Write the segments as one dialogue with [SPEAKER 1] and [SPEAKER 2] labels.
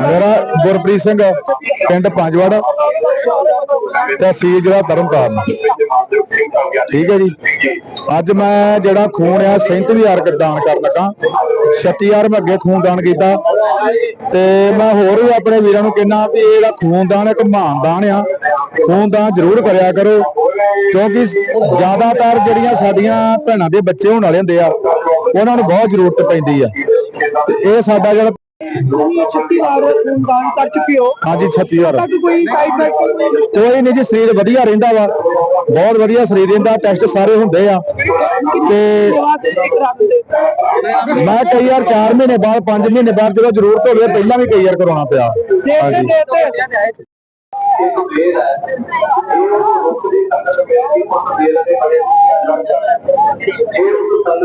[SPEAKER 1] ਮੇਰਾ ਗੁਰਪ੍ਰੀਤ ਸਿੰਘ, ਪਿੰਡ ਪੰਜਵੜ ਤਹਿਸੀਲ ਜਿਹੜਾ ਤਰਨਤਾਰਨ। ਠੀਕ ਹੈ ਜੀ। ਅੱਜ ਮੈਂ ਜਿਹੜਾ ਖੂਨ ਆ 37000 ਦਾਨ ਕਰਨ ਲੱਗਾ। 36000 ਮੈਂ ਅੱਗੇ ਖੂਨ ਦਾਨ ਕੀਤਾ। ਤੇ ਮੈਂ ਹੋਰ ਵੀ ਆਪਣੇ ਵੀਰਾਂ ਨੂੰ ਕਹਿੰਦਾ ਵੀ ਇਹ ਜਿਹੜਾ ਖੂਨ ਦਾਨ ਇੱਕ ਮਹਾਨ ਦਾਨ ਆ। ਖੂਨ ਦਾਨ ਜ਼ਰੂਰ ਕਰਿਆ ਕਰੋ। ਕਿਉਂਕਿ ਜ਼ਿਆਦਾਤਰ ਜਿਹੜੀਆਂ ਸਾਡੀਆਂ ਭੈਣਾਂ ਦੇ ਬੱਚੇ ਹੋਣ ਵਾਲੇ ਹੁੰਦੇ ਆ, ਉਹਨਾਂ ਨੂੰ ਬਹੁਤ ਜ਼ਰੂਰਤ ਪੈਂਦੀ ਆ। ਤੇ ਇਹ ਸਾਡਾ ਜਿਹੜਾ
[SPEAKER 2] ਤੁਸੀਂ 36 ਵਾਰ ਖੂਨਦਾਨ ਕਰ ਚੁੱਕੇ ਹੋ
[SPEAKER 1] ਹਾਂਜੀ 36000
[SPEAKER 2] ਤੱਕ ਕੋਈ
[SPEAKER 1] ਨਹੀਂ ਜੀ ਸਰੀਰ ਵਧੀਆ ਰਹਿੰਦਾ ਵਾ। ਬਹੁਤ ਵਧੀਆ ਸਰੀਰ ਰਹਿੰਦਾ ਟੈਸਟ ਸਾਰੇ ਹੁੰਦੇ ਆ। ਤੇ ਮੈਂ ਕਈ ਵਾਰ 4 ਮਹੀਨੇ ਬਾਅਦ 5 ਮਹੀਨੇ ਬਾਅਦ ਜਦੋਂ ਜ਼ਰੂਰਤ ਹੋਵੇ ਪਹਿਲਾਂ ਵੀ ਕਈ ਵਾਰ ਕਰਾਉਣਾ ਪਿਆ।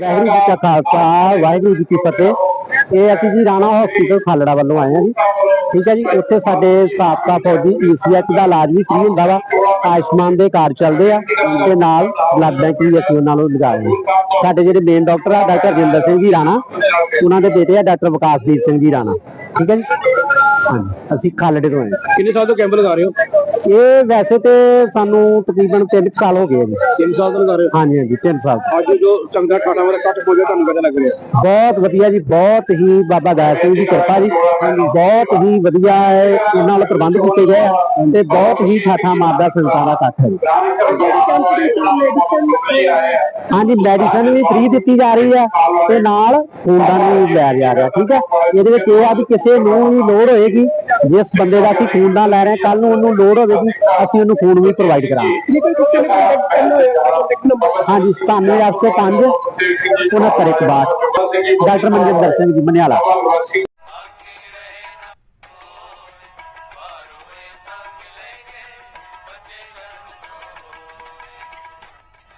[SPEAKER 3] ਵਾਹਿਗੁਰੂ ਜੀ ਕਾ ਖਾਲਸਾ, ਵਾਹਿਗੁਰੂ ਜੀ ਕੀ ਫਤਿਹ। ਇਹ ਅਸੀਂ ਜੀ ਰਾਣਾ ਹਸਪੀਟਲ ਖਾਲੜਾ ਵੱਲੋਂ ਆਏ ਹਾਂ ਜੀ। ਠੀਕ ਹੈ ਜੀ, ਉੱਥੇ ਸਾਡੇ ਸਾਬਕਾ ਫੌਜੀ ਈਸੀਐਚ ਦਾ ਇਲਾਜ ਵੀ ਫ੍ਰੀ ਹੁੰਦਾ ਵਾ। ਆਯੁਸ਼ਮਾਨ ਦੇ ਕਾਰਡ ਚੱਲਦੇ ਆ ਤੇ ਨਾਲ ਬਲੱਡ ਬੈਂਕ ਵੀ ਅਸੀਂ ਉਹਨਾਂ ਨੂੰ ਲਗਾਏ ਸਾਡੇ ਜਿਹੜੇ ਮੇਨ ਡਾਕਟਰ ਆ ਡਾਕਟਰ ਜਿੰਦਰ ਸਿੰਘ ਜੀ ਰਾਣਾ, ਉਹਨਾਂ ਦੇ ਬੇਟੇ ਆ ਡਾਕਟਰ ਵਿਕਾਸਦੀਪ ਸਿੰਘ ਜੀ ਰਾਣਾ। ਠੀਕ ਹੈ ਜੀ? ਅਸੀਂ ਖਾਲੜੇ ਤੋਂ ਆਏ
[SPEAKER 1] ਕਿੰਨੇ ਸਾਲ ਤੋਂ ਕੈਂਪ ਲਗਾ ਰਹੇ ਹੋ?
[SPEAKER 3] ਇਹ ਵੈਸੇ ਤੇ ਸਾਨੂੰ ਤਕਰੀਬਨ 3 ਸਾਲ ਹੋ ਗਏ ਜੀ।
[SPEAKER 1] 3 ਸਾਲ ਤੋਂ ਲਗਾ ਰਹੇ
[SPEAKER 3] ਹਾਂਜੀ ਹਾਂਜੀ 3 ਸਾਲ।
[SPEAKER 1] ਅੱਜ ਜੋ ਚੰਗਾ ਠਾਠਾ ਵਾਲਾ ਕੱਟ ਹੋ ਗਿਆ ਤੁਹਾਨੂੰ ਕਿਹਦਾ ਲੱਗ ਰਿਹਾ?
[SPEAKER 3] ਬਹੁਤ ਵਧੀਆ ਜੀ ਬਹੁਤ ਹੀ ਬਾਬਾ ਦਇਆ ਸਿੰਘ ਦੀ ਕਿਰਪਾ ਜੀ। ਬਹੁਤ ਹੀ ਵਧੀਆ ਹੈ ਇਹਨਾਂ ਨਾਲ ਪ੍ਰਬੰਧ ਕੀਤੇ ਗਏ ਤੇ ਬਹੁਤ ਹੀ ਠਾਠਾ ਮਾਰਦਾ ਸੰਸਾਰ ਇਕੱਠ ਹੈ ਜੀ ਹਾਂਜੀ ਮੈਡੀਸਨ ਵੀ ਫ੍ਰੀ ਦਿੱਤੀ ਜਾ ਰਹੀ ਆ ਤੇ ਨਾਲ ਖੂਨਦਾਨ ਵੀ ਲਿਆ ਜਾ ਰਿਹਾ ਠੀਕ ਹੈ ਇਹਦੇ ਵਿੱਚ ਇਹ ਆ ਵੀ ਕਿਸੇ ਨੂੰ ਵੀ ਲੋੜ ਹੋਏਗੀ ਜਿਸ ਬੰਦੇ ਦਾ ਅਸੀਂ ਖੂਨਦਾਨ ਲੈ ਰਹੇ ਕੱਲ ਨੂੰ ਉਹਨੂੰ ਲੋੜ ਹੋਵੇਗੀ ਅਸੀਂ ਉਹਨੂੰ ਖੂਨ ਵੀ ਪ੍ਰੋਵਾਈਡ ਕਰਾਂਗੇ।
[SPEAKER 2] ਜੇ ਕੋਈ ਕਿਸੇ ਨੇ ਕੰਟੈਕਟ ਕਰਨਾ ਹੋਇਆ ਕੰਟੈਕਟ ਨੰਬਰ
[SPEAKER 3] ਹਾਂਜੀ 97805 69 ਡਾਕਟਰ ਮਨਜਿੰਦਰ ਸਿੰਘ ਜੀ ਮਨਿਆਲਾ।